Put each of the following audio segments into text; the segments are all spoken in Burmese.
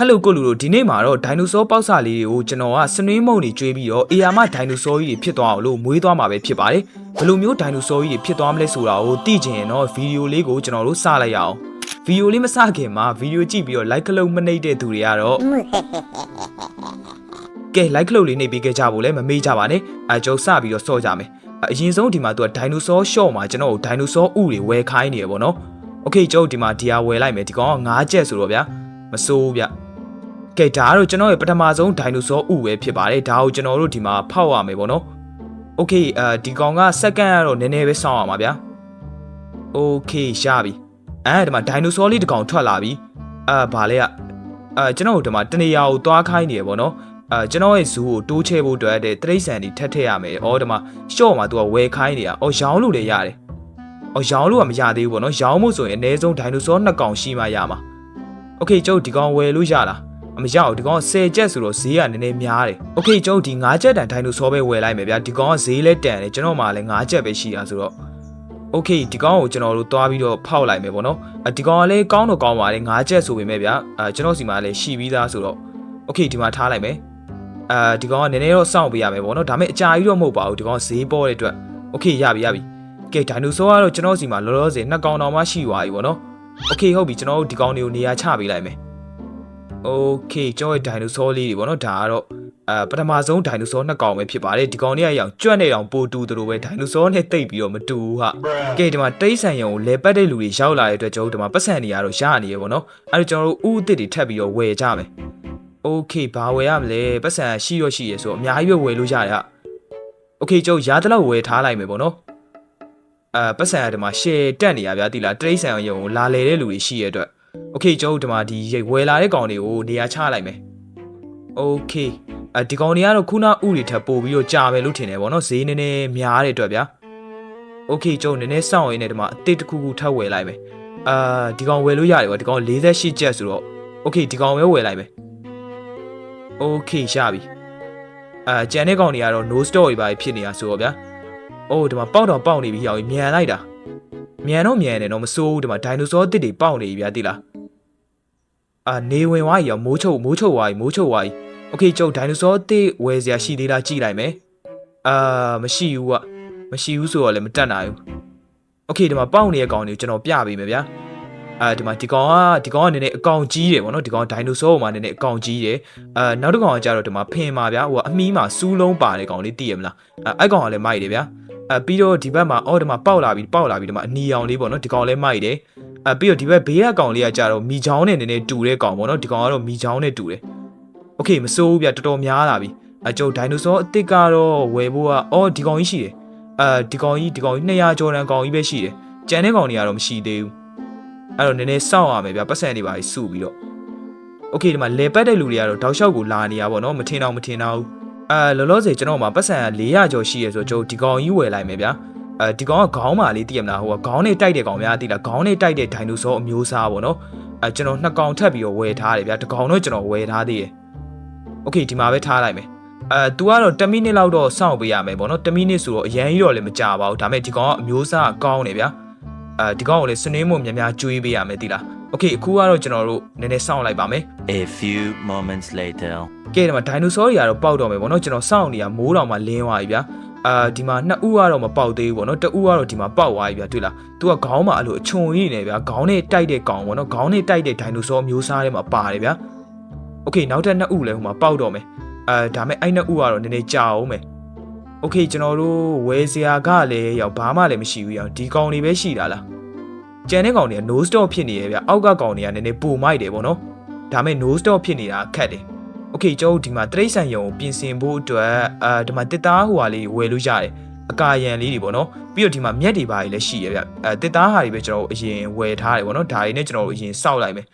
ဟယ်လိုကိုလူတို့ဒီနေ့မှာတော့ဒိုင်နိုဆောပေါက်စာလေးတွေကိုကျွန်တော်ကစနွေးမုံတွေကျွေးပြီးတော့အေယာမဒိုင်နိုဆောကြီးတွေဖြစ်သွားအောင်လို့မွေးသွားမှာပဲဖြစ်ပါတယ်။ဘယ်လိုမျိုးဒိုင်နိုဆောကြီးတွေဖြစ်သွားမလဲဆိုတာကိုသိချင်ရင်တော့ဗီဒီယိုလေးကိုကျွန်တော်တို့စလိုက်ရအောင်။ဗီဒီယိုလေးမစခင်မှာဗီဒီယိုကြည့်ပြီးတော့ like လုပ်မနှိပ်တဲ့သူတွေကတော့ကဲ like လုပ်လေးနှိပ်ပေးခဲ့ကြဖို့လည်းမမေ့ကြပါနဲ့။အကျုပ်စပြီးတော့စော့ကြမယ်။အရင်ဆုံးဒီမှာသူကဒိုင်နိုဆောရှော့မှာကျွန်တော်တို့ဒိုင်နိုဆောဥတွေဝယ်ခိုင်းနေရပေါ့နော်။ Okay ကျုပ်ဒီမှာဒီဟာဝယ်လိုက်မယ်ဒီကောင်က၅ချက်ဆိုတော့ဗျာမစိုးဘူးဗျ။ ကဲဒါကတော့ကျွန်တော်ရဲ့ပထမဆုံးဒိုင်နိုဆောဥပဲဖြစ်ပါတယ်ဒါကိုကျွန်တော်တို့ဒီမှာဖောက်ရမယ်ပေါ့နော်โอเคအဲဒီကောင်ကစက္ကန့်ကတော့နည်းနည်းပဲစောင့်ရမှာဗျာโอเคရပြီအဲဒီမှာဒိုင်နိုဆောလေးတစ်ကောင်ထွက်လာပြီအာဗာလဲอ่ะအဲကျွန်တော်တို့ဒီမှာတနေရာကိုသွားခိုင်းနေရပေါ့နော်အဲကျွန်တော်ရဲ့ဇူကိုတိုးချဲဖို့အတွက်တဲ့တရိတ်ဆန်တွေထက်ထက်ရမယ်အော်ဒီမှာရှော့မှာသူကဝယ်ခိုင်းနေတာအော်ရောင်းလို့လည်းရတယ်အော်ရောင်းလို့ကမရသေးဘူးပေါ့နော်ရောင်းဖို့ဆိုရင်အနည်းဆုံးဒိုင်နိုဆောနှစ်ကောင်ရှိမှရမှာโอเคကျုပ်ဒီကောင်ဝယ်လို့ရလား အမရအောင်ဒီကောင်က10ကျက်ဆိုတော့ဈေးကနည်းနည်းများတယ်။ Okay ကျွန်တော်ဒီ9ကျက်တန်ဒိုင်နိုဆောပဲဝယ်လိုက်မယ်ဗျာ။ဒီကောင်ကဈေးလဲတန်တယ်ကျွန်တော်မှလည်း9ကျက်ပဲရှိတာဆိုတော့ Okay ဒီကောင်ကိုကျွန်တော်တို့သွားပြီးတော့ဖောက်လိုက်မယ်ပေါ့နော်။အဒီကောင်ကလည်းကောင်းတော့ကောင်းပါလေ9ကျက်ဆိုပေမဲ့ဗျာ။အဲကျွန်တော်စီမှာလည်းရှိပြီးသားဆိုတော့ Okay ဒီမှာထားလိုက်မယ်။အဲဒီကောင်ကနည်းနည်းတော့စောင့်ပေးရမယ်ပေါ့နော်။ဒါပေမဲ့အကြာကြီးတော့မဟုတ်ပါဘူးဒီကောင်ဈေးပေါ်တဲ့အတွက် Okay ရပြီရပြီ။ကဲဒိုင်နိုဆောကတော့ကျွန်တော်စီမှာလောလောဆယ်နှစ်ကောင်တောင်မှရှိသွားပြီပေါ့နော်။ Okay ဟုတ်ပြီကျွန်တော်တို့ဒီကောင်တွေကိုနေရာချပေးလိုက်မယ်။ Okay ကျွန်တော်ရဲ့ဒိုင်နိုဆောလေးတွေပေါ့နော်ဒါကတော့အဲပထမဆုံးဒိုင်နိုဆောနှစ်ကောင်ပဲဖြစ်ပါတယ်ဒီကောင်လေးကရောင်ကြွက်နေအောင်ပိုတူတူပဲဒိုင်နိုဆောနဲ့တိတ်ပြီးတော့မတူဘူးဟာကဲဒီမှာတိတ်ဆန်ရုံကိုလဲပတ်တဲ့လူတွေရောက်လာတဲ့အတွက်ကျွန်တော်တို့ဒီမှာပတ်စံနေရတော့ရနေရပေါ့နော်အဲဒါကျွန်တော်တို့ဥအစ်စ်တွေထပ်ပြီးတော့ဝယ်ကြမယ် Okay ဘာဝယ်ရမလဲပတ်စံရှိရရှိရဆိုတော့အများကြီးပဲဝယ်လို့ရတယ်ဟာ Okay ကျွန်တော်ရားတလောက်ဝယ်ထားလိုက်မယ်ပေါ့နော်အဲပတ်စံကဒီမှာ share တက်နေရဗျာတိလားတိတ်ဆန်ရုံကိုလာလေတဲ့လူတွေရှိရတဲ့အတွက် โอเคကျွန်တော်တို့ဒီမှာဒီဝယ်လာတဲ့ကောင်တွေကိုနေရာချလိုက်မယ်โอเคအဲဒီကောင်တွေကတော့ခုနဥတွေထပ်ပို့ပြီးတော့ကြာမယ်လို့ထင်တယ်ဗောနော်ဈေးနည်းနည်းများတဲ့အတွက်ဗျာโอเคကျွန်တော်နည်းနည်းစောင့်ရင်းနဲ့ဒီမှာအတစ်တစ်ခုခုထပ်ဝယ်လိုက်မယ်အာဒီကောင်ဝယ်လို့ရတယ်ဗောဒီကောင်48ကျပ်ဆိုတော့โอเคဒီကောင်ပဲဝယ်လိုက်မယ်โอเคရပြီအာကျန်တဲ့ကောင်တွေကတော့ no store တွေပါဖြစ်နေတာဆိုတော့ဗျာအိုးဒီမှာပေါက်တော့ပေါက်နေပြီဟောင်မြန်လိုက်တာ မြန်တော့မြန်တယ်တော့မစိုးဘူးဒီမှာဒိုင်နိုဆောတစ်တွေပေါက်နေပြီဗျာတိလားအာနေဝင်သွားပြီရောမိုးချုပ်မိုးချုပ်သွားပြီမိုးချုပ်သွားပြီโอเคကျုပ်ဒိုင်နိုဆောတစ်ဝယ်စရာရှိသေးလားကြည့်လိုက်မယ်အာမရှိဘူးကမရှိဘူးဆိုတော့လည်းမတက်နိုင်ဘူးโอเคဒီမှာပေါက်နေတဲ့ကောင်တွေကိုကျွန်တော်ပြပေးမယ်ဗျာအာဒီမှာဒီကောင်ကဒီကောင်ကနည်းနည်းအကောင်ကြီးတယ်ဗောနော်ဒီကောင်ဒိုင်နိုဆောကမှနည်းနည်းအကောင်ကြီးတယ်အာနောက်တစ်ကောင်ကကျတော့ဒီမှာဖင်ပါဗျာဟိုကအမီးမှာစူးလုံးပါတယ်ကောင်လေးသိရမလားအဲအဲ့ကောင်ကလည်းမိုက်တယ်ဗျာ အဲပြီးတော့ဒီဘက်မှာအော်ဒီမှာပေါက်လာပြီပေါက်လာပြီဒီမှာအနီအောင်လေးပေါ့နော်ဒီကောင်လည်းမိုက်တယ်အဲပြီးတော့ဒီဘက်ဘေးကကောင်လေးကကြတော့မီချောင်းနဲ့နည်းနည်းတူတဲ့ကောင်ပေါ့နော်ဒီကောင်ကတော့မီချောင်းနဲ့တူတယ်โอเคမစိုးဘူးဗျတော်တော်များလာပြီအကျုပ်ဒိုင်နိုဆောအစ်စ်ကတော့ဝယ်ဖို့ကအော်ဒီကောင်ကြီးရှိတယ်အဲဒီကောင်ကြီးဒီကောင်ကြီး200ကျော်တန်ကောင်ကြီးပဲရှိတယ်ကြံတဲ့ကောင်တွေကတော့မရှိသေးဘူးအဲ့တော့နည်းနည်းစောင့်ရမယ်ဗျပတ်စံတွေပါစုပြီးတော့โอเคဒီမှာလေပတ်တဲ့လူတွေကတော့တောက်လျှောက်ကိုလာနေရပါတော့မထင်တော့မထင်တော့ဘူး အဲလောလောဆယ်ကျွန်တော်မှာပတ်စံ400ကျော်ရှိရဆိုကျွန်တော်ဒီကောင်ကြီးဝယ်လိုက်မယ်ဗျာအဲဒီကောင်ကခေါင်းမာလေးသိရမလားဟိုကခေါင်းနဲ့တိုက်တဲ့ကောင်များသိလားခေါင်းနဲ့တိုက်တဲ့ဒိုင်နိုဆောအမျိုးအစားပေါ့နော်အဲကျွန်တော်နှစ်ကောင်ထပ်ပြီးတော့ဝယ်ထားတယ်ဗျာတစ်ကောင်တော့ကျွန်တော်ဝယ်ထားသေးတယ်โอเคဒီမှာပဲထားလိုက်မယ်အဲ तू ကတော့10မိနစ်လောက်တော့စောင့်ပေးရမယ်ပေါ့နော်10မိနစ်ဆိုတော့အရန်ကြီးတော့လည်းမကြာပါဘူးဒါပေမဲ့ဒီကောင်ကအမျိုးအစားကောင်းတယ်ဗျာအဲဒီကောင်ကိုလည်းစနေမို့များများကျွေးပေးရမယ်သိလား โอเคအခုကတော့ကျွန်တော်တို့နည်းနည်းစောင့်လိုက်ပါမယ် A few moments later. ကဲဒီမှာဒိုင်နိုဆောတွေကတော့ပေါက်တော့မယ်ပေါ့နော်ကျွန်တော်စောင့်နေရမိုးတောင်မှလင်းသွားပြီဗျာအာဒီမှာနှစ်ဦးကတော့မပေါက်သေးဘူးပေါ့နော်တဦးကတော့ဒီမှာပေါက်သွားပြီဗျာတွေ့လားသူကခေါင်းမှာအဲ့လိုအချုံကြီးနေဗျာခေါင်းနဲ့တိုက်တဲ့ကောင်ပေါ့နော်ခေါင်းနဲ့တိုက်တဲ့ဒိုင်နိုဆောမျိုးစားထဲမှာပါတယ်ဗျာโอเคနောက်ထပ်နှစ်ဦးလည်းဟိုမှာပေါက်တော့မယ်အာဒါမဲ့အဲ့နှစ်ဦးကတော့နည်းနည်းကြာအောင်မယ်โอเคကျွန်တော်တို့ဝယ်စရာကလည်းရောက်ဘာမှလည်းမရှိဘူးရောက်ဒီကောင်တွေပဲရှိတာလား ကျန်တဲ့ကောင်တွေက no stop ဖြစ်နေရဗျအောက်ကကောင်တွေကလည်းနည်းနည်းပိုမိုက်တယ်ပေါ့နော်ဒါမဲ့ no stop ဖြစ်နေတာခက်တယ် okay ကျွန်တော်ဒီမှာတရိတ်ဆန်ရုံကိုပြင်ဆင်ဖို့အတွက်အာဒီမှာတစ်သားဟိုဟာလေးဝယ်လို့ရတယ်အကာရန်လေးတွေပေါ့နော်ပြီးတော့ဒီမှာမြက်တွေပါကြီးလည်းရှိရဗျအဲတစ်သားဟာတွေပဲကျွန်တော်တို့အရင်ဝယ်ထားတယ်ပေါ့နော်ဒါတွေနဲ့ကျွန်တော်တို့အရင်စောက်လိုက်မယ်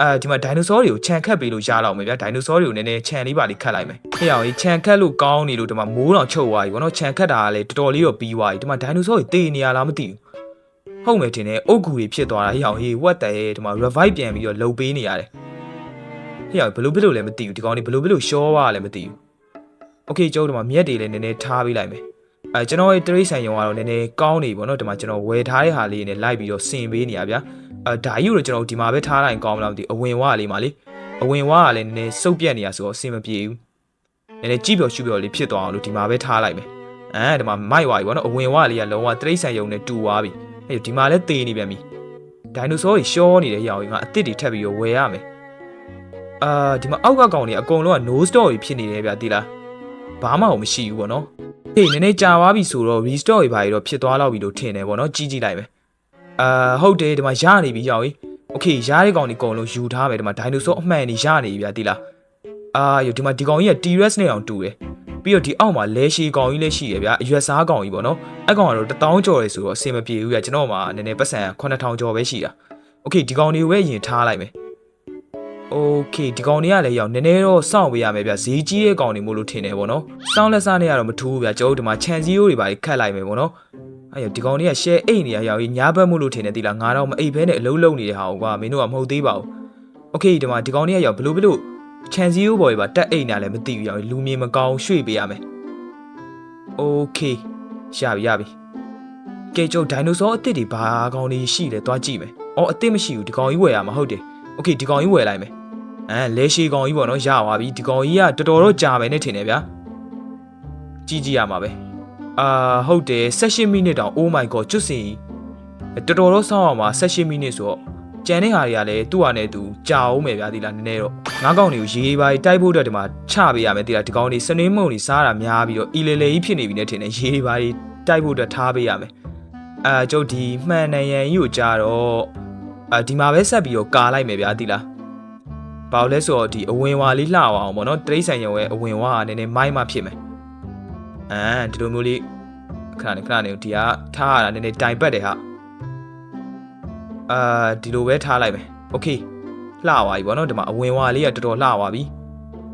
အဲဒီမှာဒိုင်နိုဆောတွေကိုခြံခတ်ပေးလို့ရလောက်မယ်ဗျာဒိုင်နိုဆောတွေကိုနည်းနည်းခြံလေးပါလေးခတ်လိုက်မယ်ဖေအောင်ကြီးခြံခတ်လို့ကောင်းနေလို့ဒီမှာမိုးတော်ချုပ်သွားပြီဗောနော်ခြံခတ်တာကလည်းတော်တော်လေးတော့ပြီးသွားပြီဒီမှာဒိုင်နိုဆောတွေတည်နေရလားမသိဘူး ဟုတ်မယ်တင်တယ်အုတ်ဂူတွေဖြစ်သွားတာဟဲ့အောင်ဟေးဝက်တယ်ဒီမှာ revive ပြန်ပြီးတော့လှုပ်ပေးနေရတယ် ဟေ့ရဘလို့ဘလို့လည်းမသိဘူးဒီကောင်นี่ဘလို့ဘလို့ရှောသွားလည်းမသိဘူးโอเคကျုပ်တို့မှာမြက်တွေလည်းနည်းနည်းထားပေးလိုက်မယ်အဲကျွန်တော်ရဲ့တရိတ်ဆိုင်ရုံကတော့နည်းနည်းကောင်းနေပြီပေါ့နော်ဒီမှာကျွန်တော်ဝယ်ထားတဲ့ဟာလေးနဲ့လိုက်ပြီးတော့ဆင်ပေးနေရဗျာအဲဒါကြီးကိုတော့ကျွန်တော်ဒီမှာပဲထားလိုက်ကောင်းမလားမသိဘူးအဝင်ဝလေးမှာလေ အဝင်ဝါကလည်းနည်းနည်းစုပ်ပြက်နေရဆိုတော့အဆင်မပြေဘူးနည်းနည်းကြည့်ပြော်ရှုပြော်လေးဖြစ်သွားအောင်လို့ဒီမှာပဲထားလိုက်မယ်အဲဒီမှာမိုက်ဝါပြီပေါ့နော်အဝင်ဝါလေးကလုံးဝတရိတ်ဆန်ယုံနဲ့တူသွားပြီ အဲဒီဒီမှာလည်းသေနေပြန်ပြီဒိုင်နိုဆောတွေရှောနေတဲ့ရောင်ကြီးငါအစ်စ်တွေထပ်ပြီးတော့ဝယ်ရမယ်အာဒီမှာအောက်ကကောင်တွေအကုန်လုံးက no store တွေဖြစ်နေတယ်ဗျတိလားဘာမှမရှိဘူးပေါ့နော်ဟေးနည်းနည်းကြာသွားပြီဆိုတော့ restore တွေဘာတွေတော့ဖြစ်သွားတော့ပြီလို့ထင်တယ်ပေါ့နော်ကြီးကြည့်လိုက်မယ်အာဟုတ်တယ်ဒီမှာရနေပြီရောင်ကြီး โอเคရားတဲ့ကောင်ဒီကောင်လုံးယူထားမယ်ဒီမှာဒိုင်နိုဆောအမှန်နေရနေပြီဗျာတိလားအာယောဒီမှာဒီကောင်ကြီးက T-Rex နဲ့အောင်တူတယ် ပြီးတော့ဒီအောက်မှာလဲရှည်ကောင်ကြီးလည်းရှိတယ်ဗျာအရွက်စားကောင်ကြီးပေါ့နော်အဲ့ကောင်ကတော့1000ကျော်တယ်ဆိုတော့အဆင်မပြေဘူးဗျာကျွန်တော်မှနည်းနည်းပတ်စံ9000ကျော်ပဲရှိတာโอเคဒီကောင်တွေကိုပဲရင်ထားလိုက်မယ်โอเคဒီကောင်တွေကလည်းရောက်နည်းနည်းတော့စောင့်ပေးရမယ်ဗျာဈေးကြီးတဲ့ကောင်တွေမို့လို့ထင်တယ်ပေါ့နော်စောင်းလက်စားနဲ့ကတော့မထူးဘူးဗျာကျွန်တော်တို့ဒီမှာခြံစည်းရိုးတွေပါခတ်လိုက်မယ်ပေါ့နော်အဲ့ရဒီကောင်တွေက share အိတ်နေရရောက်ကြီးညားဘက်မှုလို့ထင်တယ်တိလားငါတော့မအိတ်ဘဲနဲ့အလုံးလုံးနေတဲ့ဟာကိုကွာမင်းတို့ကမဟုတ်သေးပါဘူးโอเคဒီမှာဒီကောင်တွေကရောက်ဘလို့ဘလို့ ခြံစည်းရိုးပေါ်တွေပါတက်အိတ်နေလည်းမသိဘူးရောက်လူမြင်မကောင်းရွှေ့ပေးရမယ်โอเคရပြီရပြီကဲကျုပ်ဒိုင်နိုဆောအစ်စ်တွေဘာကောင်တွေရှိလဲသွားကြည့်မယ်အော်အစ်စ်မရှိဘူးဒီကောင်ကြီးဝယ်ရမှာဟုတ်တယ်โอเคဒီကောင်ကြီးဝယ်လိုက်မယ်အဲလဲရှည်ကောင်ကြီးပေါ့နော်ရပါပြီဒီကောင်ကြီးကတော်တော်တော့ကြာမယ်နဲ့ထင်တယ်ဗျာကြည့်ကြည့်ရမှာပဲ အာဟုတ်တယ်16မိနစ်တောင် Oh my god ကျွတ်စီတော်တော်တော့စောင်းအောင်ပါ16မိနစ်ဆိုတော့ ကြံတဲ့ဟာတွေကလည်းသူ့ဟာနဲ့သူကြာအောင်မယ်ဗျာဒီလားနည်းနည်းတော့ငါးကောင်တွေကိုရေးပါတိုက်ဖို့အတွက်ဒီမှာချပေးရမယ်ဒီလားဒီကောင်တွေစနေမုံတွေစားတာများပြီးတော့အီလေလေကြီးဖြစ်နေပြီနဲ့ထင်တယ်ရေးပါတိုက်ဖို့အတွက်ထားပေးရမယ်အာကျုပ်ဒီမှန်နရန်ကြီးကိုကြာတော့အာဒီမှာပဲဆက်ပြီးတော့ကာလိုက်မယ်ဗျာဒီလားဘာလို့လဲဆိုတော့ဒီအဝင်ဝါလေးလှအောင်ပေါ့နော်တရိတ်ဆိုင်ရုံရဲ့အဝင်ဝါကနည်းနည်းမိုင်းမှဖြစ်မယ်အမ်ဒီလိုမျိုးလေးခဏနေခဏနေဒီကထားရတာနည်းနည်းတိုင်ပတ်တယ်ဟာ အာဒီလိုပဲထားလိုက်မယ်โอเคလှသွားပြီဗောနော်ဒီမှာအဝင်ဝါလေးကတော်တော်လှသွားပြီ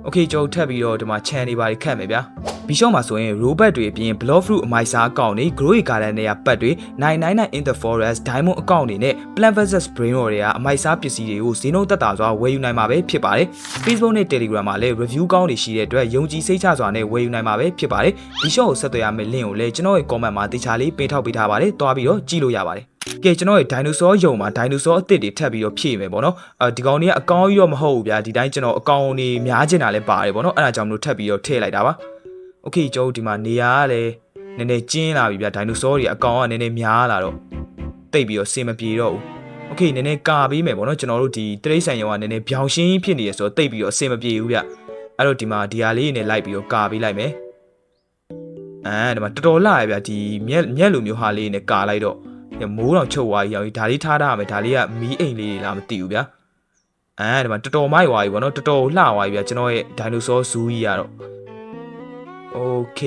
โอเคကျွန်တော်ထပ်ပြီးတော့ဒီမှာခြံနေပါခတ်မယ်ဗျာဘီရှော့မှာဆိုရင် robot တွေအပြင် block fruit အမိုက်စားအကောင့်တွေ grow garden တွေကပတ်တွေ999 in the forest diamond အကောင့်တွေနဲ့ plant versus brain တွေကအမိုက်စားပစ္စည်းတွေကိုဈေးနှုန်းသက်သာစွာဝယ်ယူနိုင်မှာပဲဖြစ်ပါတယ် Facebook နဲ့ Telegram မှာလည်း review ကောင်းတွေရှိတဲ့အတွက်ယုံကြည်စိတ်ချစွာနဲ့ဝယ်ယူနိုင်မှာပဲဖြစ်ပါတယ်ဒီ shop ကိုဆက်သွယ်ရမယ့် link ကိုလည်းကျွန်တော်ရဲ့ comment မှာတေချာလေးပေးထောက်ပေးထားပါတယ်တွားပြီးတော့ကြည့်လို့ရပါတယ် ကဲကျွန်တော်ရဲ့ dinosaur ယုံမှာ dinosaur အစ်စ်တွေထပ်ပြီးတော့ဖြည့်မယ်ပေါ့နော်အဲဒီကောင်တွေကအကောင်းကြီးတော့မဟုတ်ဘူးဗျာဒီတိုင်းကျွန်တော်အကောင်တွေများကျင်တာလည်းပါတယ်ပေါ့နော်အဲ့ဒါကြောင့်မလို့ထပ်ပြီးတော့ထည့်လိုက်တာပါโอเคကျွန်တော်ဒီမှာနေရာကလည်းနည်းနည်းကျင်းလာပြီဗျာ dinosaur တွေအကောင်ကနည်းနည်းများလာတော့တိတ်ပြီးတော့စင်မပြေတော့ဘူးโอเคနည်းနည်းကာပေးမယ်ပေါ့နော်ကျွန်တော်တို့ဒီတရိတ်ဆိုင်ရုံကနည်းနည်းပြောင်ရှင်းဖြစ်နေရဆိုတော့တိတ်ပြီးတော့အစင်မပြေဘူးဗျအဲ့တော့ဒီမှာဒီဟာလေးနဲ့လိုက်ပြီးတော့ကာပေးလိုက်မယ်အဲဒီမှာတော်တော်လှရဗျဒီမျက်မျက်လိုမျိုးဟာလေးနဲ့ကာလိုက်တော့ မိုးတော့ချုပ်သွားပြီရောက်ဒါလေးထားထားရမယ်ဒါလေးကမီးအိမ်လေးတွေလားမသိဘူးဗျအဲဒီမှာတော်တော်မိုက်သွားပြီပေါ့နော်တော်တော်လှသွားပြီဗျကျွန်တော်ရဲ့ဒိုင်နိုဆောဇူးကြီးကတော့โอเค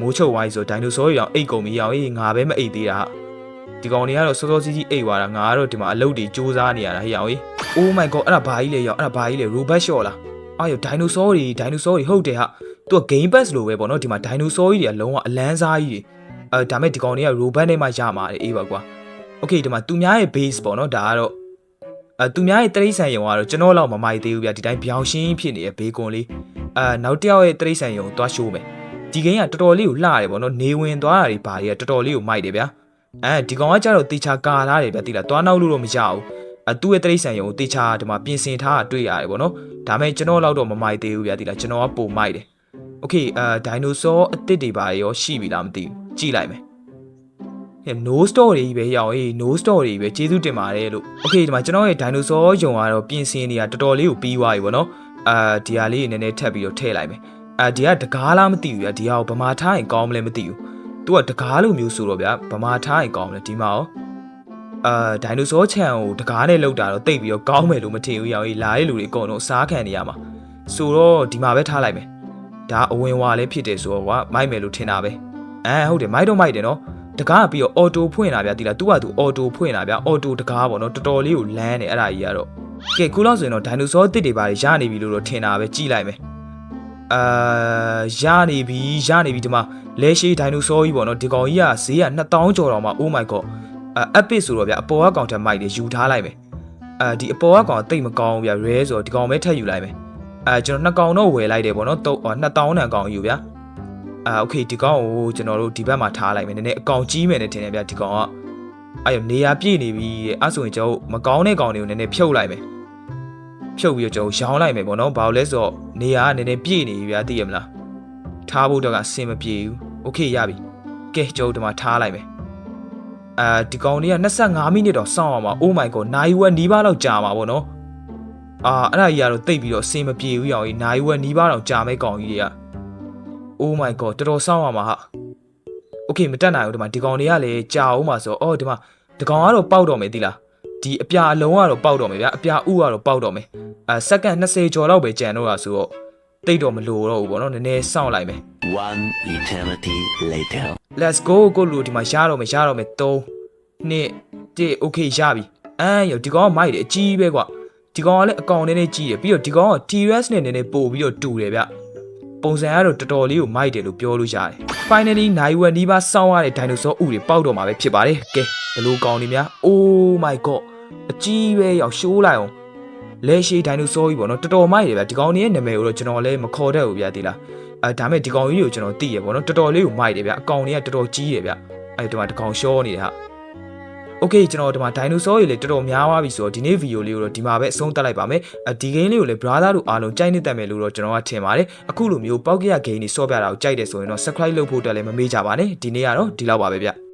မိုးချုပ်သွားပြီဆိုဒိုင်နိုဆောကြီးတော့အိတ်ကုန်ပြီရောက်ရေးငါပဲမအိတ်သေးတာဟာဒီကောင်တွေကတော့စောစောစီးစီးအိတ်သွားတာငါကတော့ဒီမှာအလုပ်တွေစူးစမ်းနေရတာဟဲ့ရောက်ရေး Oh my god အဲ့ဒါဘာကြီးလဲရောက်အဲ့ဒါဘာကြီးလဲ robot shot လားအာယောဒိုင်နိုဆောတွေဒိုင်နိုဆောတွေဟုတ်တယ်ဟာသူက game pass လိုပဲပေါ့နော်ဒီမှာဒိုင်နိုဆောကြီးတွေကလုံးဝအလန်းစားကြီးတွေ အဲဒါမဲ့ဒီကောင်တွေက robot နဲ့မှရမှာတယ်အေးပါကွာ okay ဒီမှာသူများရဲ့ base ပေါ့နော်ဒါကတော့အဲသူများရဲ့တရိတ်ဆန်ယုံကတော့ကျွန်တော်လောက်မမိုက်သေးဘူးဗျဒီတိုင်းပြောင်ရှင်းဖြစ်နေတဲ့ဘေကွန်လေးအဲနောက်တစ်ယောက်ရဲ့တရိတ်ဆန်ယုံကိုသွားရှိုးမယ်ဒီဂိမ်းကတော်တော်လေးကိုလှတယ်ပေါ့နော်နေဝင်သွားတာတွေဘာတွေကတော်တော်လေးကိုမိုက်တယ်ဗျာအဲဒီကောင်ကကြတော့တေချာကာလာတယ်ဗျတိလားသွားနောက်လို့တော့မရဘူးအဲသူ့ရဲ့တရိတ်ဆန်ယုံကိုတေချာဒီမှာပြင်ဆင်ထားတာတွေ့ရတယ်ပေါ့နော်ဒါမဲ့ကျွန်တော်လောက်တော့မမိုက်သေးဘူးဗျတိလားကျွန်တော်ကပိုမိုက်တယ်โอเคအဲဒိုင်နိုဆောအစ်စ်တွေဘာတွေရောရှိပြီလားမသိဘူး ကြည့်လိုက်မယ် no store တွေကြီးပဲရောက်ရေး no store တွေကြီးပဲကျေးဇူးတင်ပါတယ်လို့ okay ဒီမှာကျွန်တော်ရဲ့ dinosaur ယုံကတော့ပြင်ဆင်နေတာတော်တော်လေးကိုပြီးသွားပြီဗောနော်အာဒီဟာလေးနည်းနည်းထပ်ပြီးတော့ထည့်လိုက်မယ်အာဒီကတကားလားမသိဘူးဗျာဒီဟာကိုဗမာထားရင်ကောင်းမလဲမသိဘူးသူကတကားလိုမျိုးဆိုတော့ဗျာဗမာထားရင်ကောင်းမလဲဒီမှာရောအာဒိုင်နိုဆောခြံကိုတကားနဲ့လောက်တာတော့တိတ်ပြီးတော့ကောင်းမယ်လို့မထင်ဘူးရောက်ရေးလာတဲ့လူတွေအကုန်လုံးစားခံနေရမှာဆိုတော့ဒီမှာပဲထားလိုက်မယ်ဒါအဝင်ဝါလည်းဖြစ်တယ်ဆိုတော့ကွာမိုက်မယ်လို့ထင်တာပဲ အဲဟုတ်တယ်မိုက်တော့မိုက်တယ်နော်တကားကပြီးတော့အော်တိုဖွင့်လာဗျာတိလား तू က तू အော်တိုဖွင့်လာဗျာအော်တိုတကားပေါ့နော်တော်တော်လေးကိုလမ်းနေအဲ့ဒါကြီးကတော့ကဲခုလောက်ဆိုရင်တော့ဒိုင်နိုဆောတစ်တွေပါရနေပြီလို့တော့ထင်တာပဲကြည့်လိုက်မယ်အာရနေပြီရနေပြီဒီမှာလဲရှိဒိုင်နိုဆောကြီးပေါ့နော်ဒီကောင်ကြီးကဈေးက2000ကျော်တော့မှ oh my god အပစ်ဆိုတော့ဗျာအပေါ်ကကောင်ထက်မိုက်တယ်ယူထားလိုက်မယ်အဲဒီအပေါ်ကကောင်တိတ်မကောင်းဘူးဗျာရဲဆိုတော့ဒီကောင်ပဲထက်ယူလိုက်မယ်အဲကျွန်တော်နှစ်ကောင်တော့ဝယ်လိုက်တယ်ပေါ့နော်တော့2000တန်ကောင်ယူဗျာ အာโอเคဒီကောင်ကိုကျွန်တော်တို့ဒီဘက်မှာထားလိုက်မယ်နည်းနည်းအကောင်ကြီးမယ်နဲ့ထင်တယ်ဗျဒီကောင်ကအဲ့ရနေရာပြည့်နေပြီတဲ့အဲ့ဆိုရင်ကျွန်တော်မကောင်းတဲ့ကောင်တွေကိုနည်းနည်းဖြုတ်လိုက်မယ် ဖြုတ်ပြီးတော့ကျွန်တော်ရောင်းလိုက်မယ်ပေါ့နော်ဘာလို့လဲဆိုတော့နေရာကနည်းနည်းပြည့်နေပြီဗျာသိရမလားထားဖို့တော့ကအဆင်မပြေဘူးโอเคရပြီကဲကျွန်တော်ဒီမှာထားလိုက်မယ်အာဒီကောင်လေးက25မိနစ်တော့စောင့်အောင်ပါ Oh my god နိုင်ဝက်နီးပါးလောက်ကြာမှာပေါ့နော်အာအဲ့ဒါကြီးကတော့တိတ်ပြီးတော့အဆင်မပြေဘူးရောင်ကြီးနိုင်ဝက်နီးပါးတော့ကြာမဲ့ကောင်ကြီးတွေက Oh my god တော်တော်စောင့်ရမှာဟာ Okay မတက်နိုင်ဘူးဒီမှာဒီကောင်တွေကလည်းကြာအောင်ပါဆိုတော့အော်ဒီမှာဒီကောင်ကတော့ပေါက်တော့မယ်သီလားဒီအပြာအလုံးကတော့ပေါက်တော့မယ်ဗျာအပြာဥကတော့ပေါက်တော့မယ်အဲစက္ကန့်20ကျော်တော့ပဲကြံတော့တာဆိုတော့တိတ်တော့မလိုတော့ဘူးပေါ့နော်နည်းနည်းစောင့်လိုက်မယ် One eternity later. Let's go ကိုလူဒီမှာရတော့မယ်ရတော့မယ်3 2 1 Okay ရပြီအမ်ရောဒီကောင်ကမိုက်တယ်အကြီးပဲကွာဒီကောင်ကလည်းအကောင်နည်းနည်းကြီးတယ်ပြီးတော့ဒီကောင်က T-Rex နဲ့နည်းနည်းပို့ပြီးတော့တူတယ်ဗျ ပုံစံကတော့တော်တော်လေးကိုမိုက်တယ်လို့ပြောလို့ရတယ် Finally နိုင်ဝက်နီးပါးစောင်းရတဲ့ dinosaur ဥတွေပေါက်တော့မှာပဲဖြစ်ပါတယ်ကဲဘယ်လိုကောင်နေများ Oh my god အကြီးပဲရောက်ရှိုးလိုက်အောင်လဲရှိ dinosaur ကြီးပေါ့နော်တော်တော်မိုက်တယ်ဗျဒီကောင်ကြီးရဲ့နာမည်ကိုတော့ကျွန်တော်လည်းမခေါ်တတ်ဘူးဗျဒီလားအဲဒါမဲ့ဒီကောင်ကြီးကိုကျွန်တော်သိရပေါ့နော်တော်တော်လေးကိုမိုက်တယ်ဗျအကောင်လေးကတော်တော်ကြီးတယ်ဗျအဲဒီမှာဒီကောင်ရှောနေတယ်ဟာ Okay ကျွန်တော်ဒီမှာ dinosaur တွေလည်းတော်တော်များသွားပြီဆိုတော့ဒီနေ့ဗီဒီယိုလေးကိုတော့ဒီမှာပဲအဆုံးသတ်လိုက်ပါမယ်။အဲဒီ game လေးကိုလည်း brother တို့အားလုံးကြိုက်နေတတ်မယ်လို့တော့ကျွန်တော်ကထင်ပါတယ်။အခုလိုမျိုးပေါက်ကရ game တွေဆော့ပြတာကိုကြိုက်တယ်ဆိုရင်တော့ subscribe လုပ်ဖို့တက်လည်းမမေ့ကြပါနဲ့။ဒီနေ့ကတော့ဒီလောက်ပါပဲဗျ။